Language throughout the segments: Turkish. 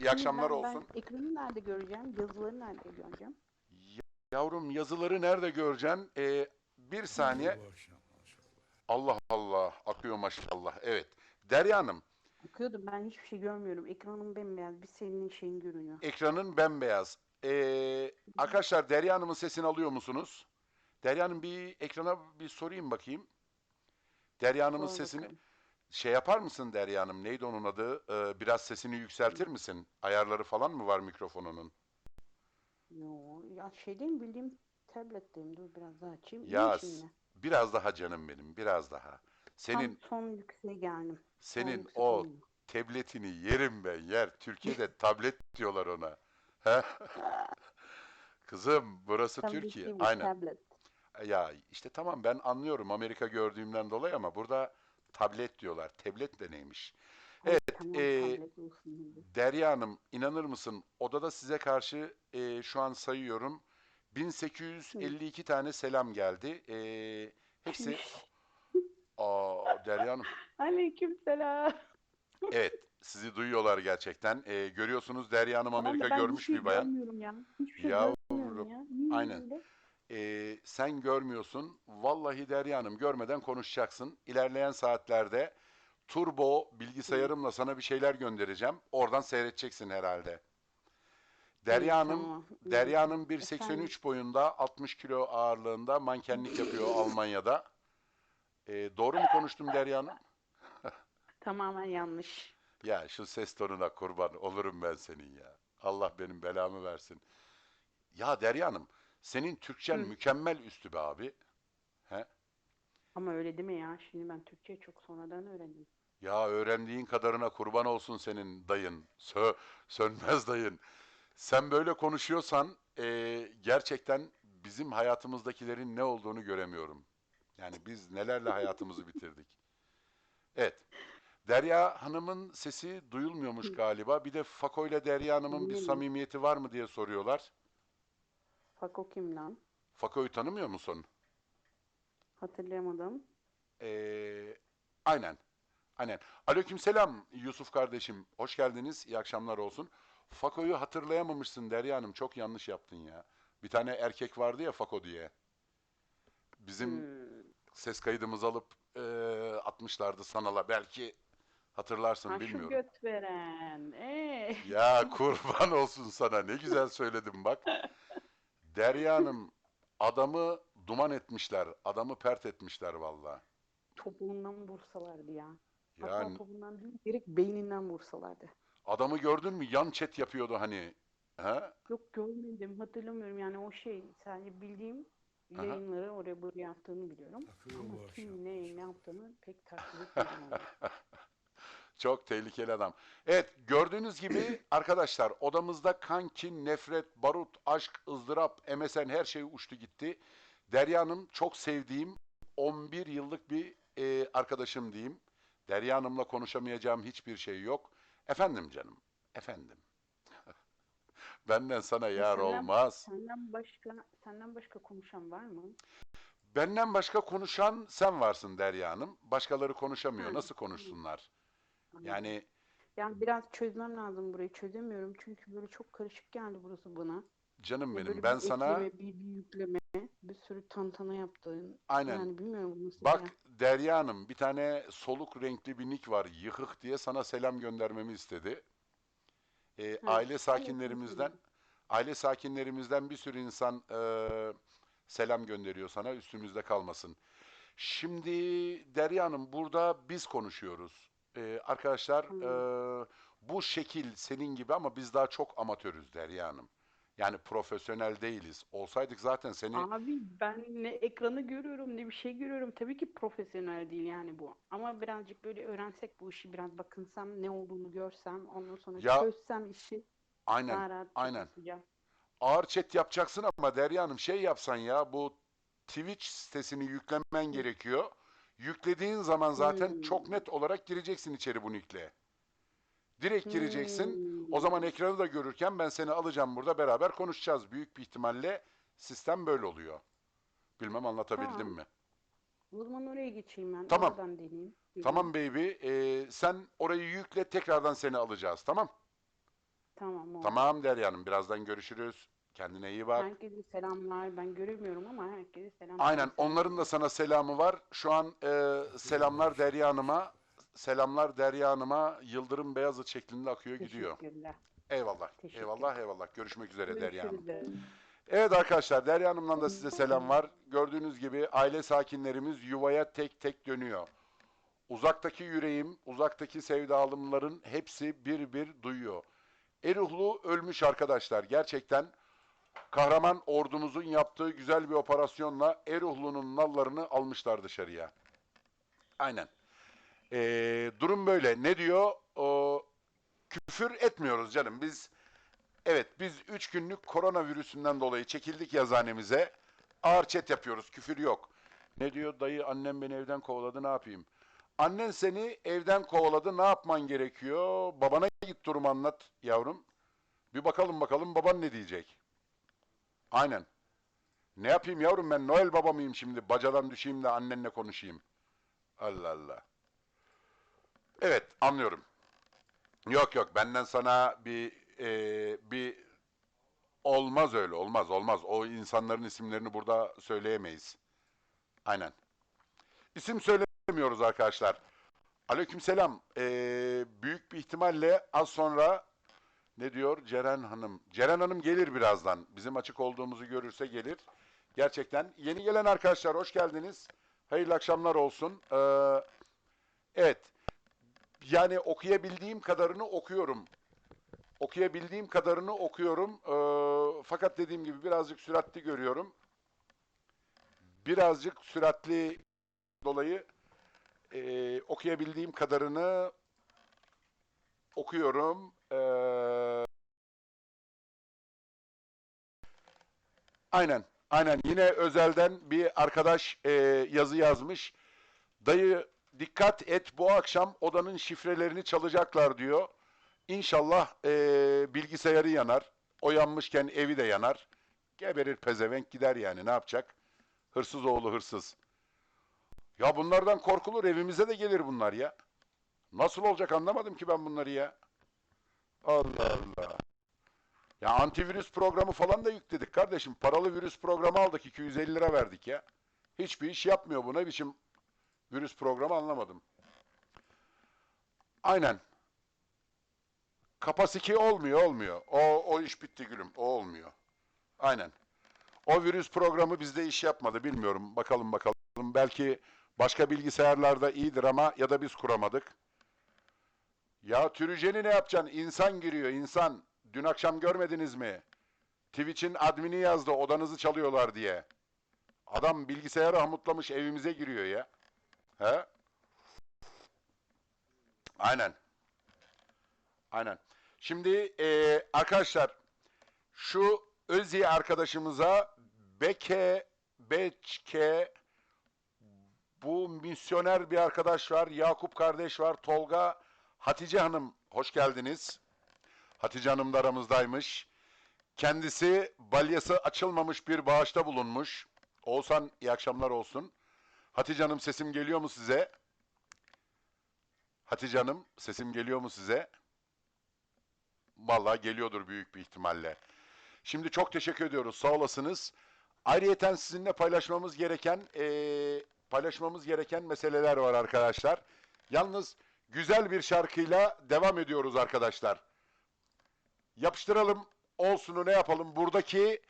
İyi akşamlar ben, olsun. Ben ekranı nerede göreceğim? Yazıları nerede göreceğim? Yavrum yazıları nerede göreceksin? Ee, bir saniye. Allah Allah akıyor maşallah. Evet. Derya Hanım Bakıyordum ben hiçbir şey görmüyorum. Ekranım bembeyaz. Bir senin şeyin görünüyor. ekranın bembeyaz. Ee, arkadaşlar Derya Hanım'ın sesini alıyor musunuz? Derya Hanım bir ekrana bir sorayım bakayım. Derya Hanım'ın sesini bakalım. Şey yapar mısın Derya Hanım? Neydi onun adı? Ee, biraz sesini yükseltir misin? Ayarları falan mı var mikrofonunun? Yo, ya şeydeyim bildiğim tabletteyim. Dur biraz daha açayım. Ya s- biraz daha canım benim, biraz daha. Senin Tam son yükseğe geldim. Son Senin o tabletini yerim ben yer. Türkiye'de tablet diyorlar ona. He? Kızım burası Tablet Türkiye. değil bu, Aynen. Tablet. Ya işte tamam ben anlıyorum Amerika gördüğümden dolayı ama burada tablet diyorlar. Tablet de neymiş? Evet, tamam, dedi. Derya Hanım inanır mısın odada size karşı e, şu an sayıyorum 1852 tane selam geldi. E, hepsi Aa, Derya Hanım Aleykümselam. Evet, sizi duyuyorlar gerçekten. Ee, görüyorsunuz Derya Hanım Amerika ben görmüş şey bir bayan. ya. Hiçbir şey Yavrum, görmüyorum ya. Aynen. öyle? Ee, sen görmüyorsun. Vallahi Derya Hanım görmeden konuşacaksın. İlerleyen saatlerde turbo bilgisayarımla sana bir şeyler göndereceğim. Oradan seyredeceksin herhalde. Derya Hanım, tamam. Derya Hanım Efendim? 1.83 boyunda, 60 kilo ağırlığında mankenlik yapıyor Almanya'da. Ee, doğru mu konuştum Derya Hanım? Tamamen yanlış. Ya şu ses tonuna kurban olurum ben senin ya. Allah benim belamı versin. Ya Derya Hanım, senin Türkçen Hı. mükemmel üstü be abi. He? Ama öyle deme ya. Şimdi ben Türkçeyi çok sonradan öğrendim. Ya öğrendiğin kadarına kurban olsun senin dayın. Sö sönmez dayın. Sen böyle konuşuyorsan eee, gerçekten bizim hayatımızdakilerin ne olduğunu göremiyorum. Yani biz nelerle hayatımızı bitirdik. Evet. Derya Hanım'ın sesi duyulmuyormuş galiba. Bir de Fako ile Derya Hanım'ın bir samimiyeti var mı diye soruyorlar. Fako kim lan? Fako'yu tanımıyor musun? Hatırlayamadım. Ee, aynen. Aynen. Aleykümselam Yusuf kardeşim. Hoş geldiniz. İyi akşamlar olsun. Fako'yu hatırlayamamışsın Derya Hanım. Çok yanlış yaptın ya. Bir tane erkek vardı ya Fako diye. Bizim Hmm. ses kaydımızı alıp e, atmışlardı sanala. Belki hatırlarsın Ha şu bilmiyorum. göt veren. Ee. Ya kurban olsun sana. Ne güzel söyledim bak. Derya Hanım adamı duman etmişler. Adamı pert etmişler vallahi. Topuğundan vursalardı ya. Ya Hatta topuğundan değil, direkt beyninden vursalardı. adamı gördün mü? Yan chat yapıyordu hani. He? Yok görmedim, hatırlamıyorum. Yani o şey, sadece bildiğim Aha. yayınları oraya buraya yaptığını biliyorum. Akıyor Ama kim ne ne yaptığını pek takip etmedim. Çok tehlikeli adam. Evet gördüğünüz gibi arkadaşlar odamızda kankin, nefret, barut, aşk, ızdırap, MSN her şey uçtu gitti. Derya Hanım çok sevdiğim 11 yıllık bir e, arkadaşım diyeyim. Derya Hanım'la konuşamayacağım hiçbir şey yok. Efendim canım, efendim. Benden sana yar Senden- olmaz. Senden başka, senden başka konuşan var mı? Benden başka konuşan sen varsın Derya Hanım. Başkaları konuşamıyor. Nasıl konuşsunlar? Yani Yani biraz çözmem lazım burayı. Çözemiyorum çünkü böyle çok karışık geldi burası bana. canım benim böyle ben bir sana ekleme, bir, bir yükleme, bir sürü tantana yaptığın. aynen Yani bilmiyorum bu nasıl Bak ya. Derya Hanım bir tane soluk renkli bir nick var. Yıkık diye sana selam göndermemi istedi. Ee, Ha, aile sakinlerimizden aile sakinlerimizden bir sürü insan e, selam gönderiyor sana üstümüzde kalmasın. Şimdi Derya Hanım burada biz konuşuyoruz. Ee, arkadaşlar Hmm. e, bu şekil senin gibi ama biz daha çok amatörüz Derya Hanım. Yani profesyonel değiliz. Olsaydık zaten seni Abi ben ne ekranı görüyorum ne bir şey görüyorum. Tabii ki profesyonel değil yani bu. Ama birazcık böyle öğrensek bu işi biraz bakınsam ne olduğunu görsem ondan sonra Ya, çözsem işi aynen aynen. ağır chat yapacaksın ama Derya Hanım şey yapsan ya bu Twitch sitesini yüklemen gerekiyor. Yüklediğin zaman zaten Hmm. çok net olarak gireceksin içeri bu nickle. Direkt gireceksin. Hmm. O zaman ekranı da görürken ben seni alacağım burada beraber konuşacağız. Büyük bir ihtimalle sistem böyle oluyor. Bilmem anlatabildim Tamam. mi? O zaman oraya geçeyim ben. Tamam. Oradan deneyeyim. Tamam baby. ee, sen orayı yükle tekrardan seni alacağız tamam? Tamam oldu. Tamam Derya Hanım birazdan görüşürüz. Kendine iyi bak. Herkese selamlar. Ben göremiyorum ama herkese selamlar. Aynen onların da sana selamı var. Şu an e, selamlar Derya Hanım'a. Selamlar Derya Hanım'a. Yıldırım Beyazıt şeklinde akıyor gidiyor. Teşekkürler. Eyvallah. Teşekkür Eyvallah eyvallah. Görüşmek üzere Derya Hanım. Görüşürüz. Evet arkadaşlar Derya Hanım'dan da size selam var. Gördüğünüz gibi aile sakinlerimiz yuvaya tek tek dönüyor. Uzaktaki yüreğim, uzaktaki sevdalımların hepsi bir bir duyuyor. Eruhlu ölmüş arkadaşlar. Gerçekten kahraman ordumuzun yaptığı güzel bir operasyonla Eruhlu'nun nallarını almışlar dışarıya. Aynen. Ee, durum böyle. Ne diyor? O, küfür etmiyoruz canım. Biz Evet, biz 3 günlük koronavirüsünden dolayı çekildik yazhanemize. Ağır çet yapıyoruz, küfür yok. Ne diyor? Dayı annem beni evden kovaladı, ne yapayım? Annen seni evden kovaladı, ne yapman gerekiyor? Babana git durumu anlat yavrum. Bir bakalım bakalım baban ne diyecek? Aynen. Ne yapayım yavrum ben Noel baba mıyım şimdi? Bacadan düşeyim de annenle konuşayım. Allah Allah. Evet, anlıyorum. Yok yok benden sana bir e, bir olmaz öyle olmaz olmaz. O insanların isimlerini burada söyleyemeyiz. Aynen. İsim söylemiyoruz arkadaşlar. Aleykümselam. Ee, büyük bir ihtimalle az sonra ne diyor Ceren Hanım? Ceren Hanım gelir birazdan. Bizim açık olduğumuzu görürse gelir. Gerçekten. Yeni gelen arkadaşlar hoş geldiniz. Hayırlı akşamlar olsun. Ee, evet. Yani okuyabildiğim kadarını okuyorum. Okuyabildiğim kadarını okuyorum. Ee, fakat dediğim gibi birazcık süratli görüyorum. Birazcık süratli dolayı e, okuyabildiğim kadarını okuyorum. Ee, aynen, aynen. Yine özelden bir arkadaş e, yazı yazmış. Dayı dikkat et bu akşam odanın şifrelerini çalacaklar diyor. İnşallah eee, bilgisayarı yanar. O yanmışken evi de yanar. Geberir pezevenk gider yani ne yapacak? Hırsız oğlu hırsız. Ya bunlardan korkulur evimize de gelir bunlar ya. Nasıl olacak anlamadım ki ben bunları ya. Allah Allah. Ya antivirüs programı falan da yükledik kardeşim. Paralı virüs programı aldık 250 lira verdik ya. Hiçbir iş yapmıyor bu ne biçim virüs programı anlamadım. Aynen. Kapasiki olmuyor, olmuyor. O, o iş bitti gülüm. O olmuyor. Aynen. O virüs programı bizde iş yapmadı. Bilmiyorum. Bakalım bakalım. Belki başka bilgisayarlarda iyidir ama ya da biz kuramadık. Ya Türüjen'i ne yapacaksın? İnsan giriyor, insan. Dün akşam görmediniz mi? Twitch'in admini yazdı, odanızı çalıyorlar diye. Adam bilgisayarı hamutlamış evimize giriyor ya. He? Aynen. Aynen. Şimdi eee, arkadaşlar şu Özzi arkadaşımıza Beke Beçke bu misyoner bir arkadaş var. Yakup kardeş var. Tolga Hatice Hanım hoş geldiniz. Hatice Hanım da aramızdaymış. Kendisi balyası açılmamış bir bağışta bulunmuş. Oğuzhan iyi akşamlar olsun. Hatice Hanım sesim geliyor mu size? Hatice Hanım sesim geliyor mu size? Vallahi geliyordur büyük bir ihtimalle. Şimdi çok teşekkür ediyoruz. Sağ olasınız. Ayrıyeten sizinle paylaşmamız gereken eee, paylaşmamız gereken meseleler var arkadaşlar. Yalnız güzel bir şarkıyla devam ediyoruz arkadaşlar. Yapıştıralım olsunu ne yapalım? Buradaki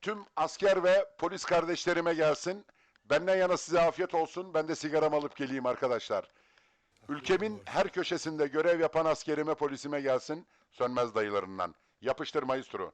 tüm asker ve polis kardeşlerime gelsin. Benden yana size afiyet olsun. Ben de sigaramı alıp geleyim arkadaşlar. Ülkemin her köşesinde görev yapan askerime, polisime gelsin. Sönmez dayılarından. Yapıştır maestro.